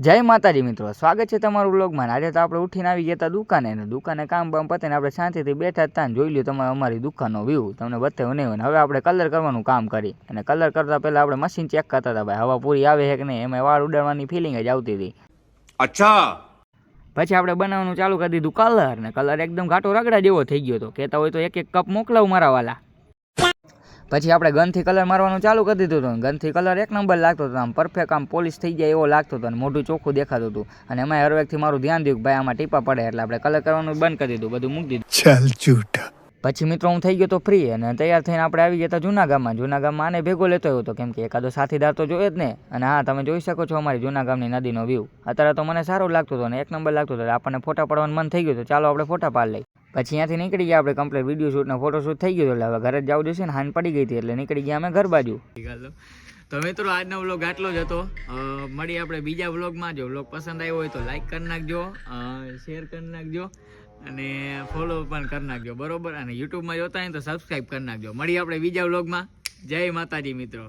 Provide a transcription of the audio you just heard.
જય માતાજી મિત્રો સ્વાગત છે તમારું વ્લોગમાં આજે તો આપણે ઉઠીને આવી ગયા હતા દુકાને અને દુકાને કામ બામ પતે આપણે શાંતિથી બેઠા હતા જોઈ લ્યો તમે અમારી દુકાનનો વ્યૂ તમને બતાવ્યો નહીં હવે આપણે કલર કરવાનું કામ કરી. અને કલર કરતા પહેલાં આપણે મશીન ચેક કરતા હતા ભાઈ. હવા પૂરી આવે છે કે નહીં? એમાં વાળ ઉડાડવાની ફિલિંગ જ આવતી હતી. અચ્છા. પછી આપણે બનાવવાનું ચાલુ કરી દીધું કલર ને. કલર એકદમ ઘાટો રગડા જેવો થઈ ગયો હતો. કહેતા હોય તો એક એક કપ મોકલાવું મારા વાલા. પછી આપણે ગનથી કલર મારવાનું ચાલુ કરી દીધું હતું. ગનથી કલર એક નંબર લાગતો હતો આમ. પરફેક્ટ આમ પોલીસ થઈ જાય એવો લાગતો હતો અને મોટું ચોખ્ખું દેખાતું હતું. અને એમાં હરવેકથી મારું ધ્યાન દઉં ભાઈ આમાં ટીપા પડે એટલે આપણે કલર કરવાનું બંધ કરી દીધું બધું મૂકી દીધું. ચાલ ચૂટ પછી મિત્રો હું થઈ ગયો તો ફ્રી અને તૈયાર થઈને આપણે આવી ગયા હતા જૂના ગામમાં જૂના ગામમાં આને ભેગો લેતો આવ્યો હતો. કેમ કે એકાદો સાથીદાર તો જોઈએ જ ને. અને હા તમે જોઈ શકો છો અમારી જૂના ગામની નદીનો વ્યૂ અત્યારે તો મને સારું લાગતું હતું અને એક નંબર લાગતો હતો. આપણને ફોટા પાડવાનું મન થઈ ગયું તો ચાલો આપણે ફોટા પાડી લઈએ. પછી ત્યાંથી નીકળી ગયા, આપણે કમ્પ્લીટ વીડિયો શૂટ ને ફોટો શૂટ થઈ ગયો, એટલે હવે ઘરે જવું જશે ને હાન પડી ગઈ હતી, એટલે નીકળી ગયા અમે ઘર બાજુ. તો મિત્રો, આજનો વ્લોગ આટલો જ હતો. મળી આપણે બીજા વ્લોગમાં જો વ્લોગ પસંદ આવ્યો હોય તો લાઈક કરી નાખજો શેર કરી નાખજો, અને ફોલો પણ કરી નાખજો, બરોબર? અને યુટ્યુબમાં જોતા હોય તો સબસ્ક્રાઈબ કરી નાખજો. મળી આપણે બીજા વ્લોગમાં જય માતાજી મિત્રો.